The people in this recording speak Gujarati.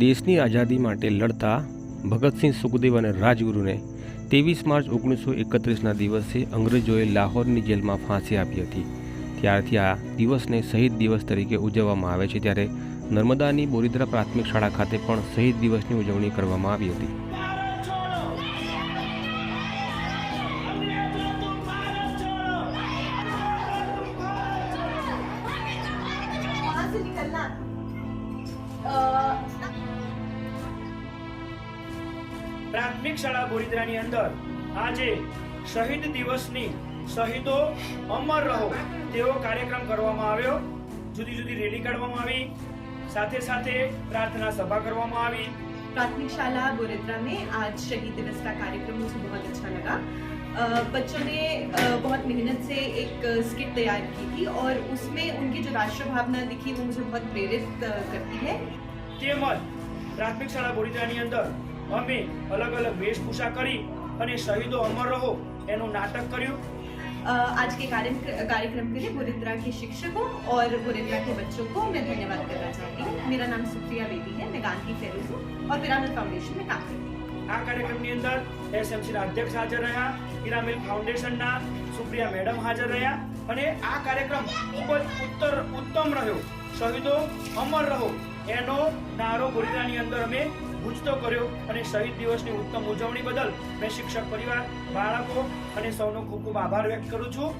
દેશની આઝાદી માટે લડતા ભગતસિંહ સુખદેવ અને રાજગુરુને ત્રેવીસ માર્ચ ઓગણીસો એકત્રીસના દિવસે અંગ્રેજોએ લાહોરની જેલમાં ફાંસી આપી હતી. ત્યારથી આ દિવસને શહીદ દિવસ તરીકે ઉજવવામાં આવે છે ત્યારે નર્મદાની બોરિદ્રા પ્રાથમિક શાળા ખાતે પણ શહીદ દિવસની ઉજવણી કરવામાં આવી હતી. Uh... પ્રાથમિક શાળા બોરીદ્રાની અંદર આજે શહીદ દિવસની શહીદો અમર રહો તેવો કાર્યક્રમ કરવામાં આવ્યો જુદી જુદી રેલી કાઢવામાં આવી સાથે સાથે પ્રાર્થના સભા કરવામાં આવી प्राथमिक शाला बोरेद्रा में आज शहीद दिवस का कार्यक्रम मुझे बहुत अच्छा लगा अ, बच्चों ने अ, बहुत मेहनत से एक स्किट तैयार की थी और उसमें उनकी जो राष्ट्र भावना दिखी वो मुझे बहुत प्रेरित अ, करती है તેમજ પ્રાથમિક શાળા બોરીદ્રાની અંદર અમે અલગ અલગ વેશભૂષા કરી અને શહીદો અમર રહો એનું નાટક કર્યું अ, आज के कार्य कार्यक्रम के लिए बोरेद्रा के शिक्षकों और बोरेद्रा के बच्चों को मैं धन्यवाद करना चाहती हूँ मेरा नाम सुप्रिया बेदी है मैं गांधी फेलो हूँ और पिरामिड फाउंडेशन में काम करती हूँ આ કાર્યક્રમની અંદર એસએમસીના અધ્યક્ષ હાજર રહ્યા પિરામિડ ફાઉન્ડેશનના સુપ્રિયા મેડમ હાજર રહ્યા અને આ કાર્યક્રમ ખૂબ જ ઉત્તર ઉત્તમ રહ્યો શહીદો અમર રહો. એનો નારો બોરીદાની અંદર અમે ગુજતો કર્યો અને શહીદ દિવસની ઉત્તમ ઉજવણી બદલ મેં શિક્ષક પરિવાર, બાળકો અને સૌનો ખૂબ ખૂબ આભાર વ્યક્ત કરું છું.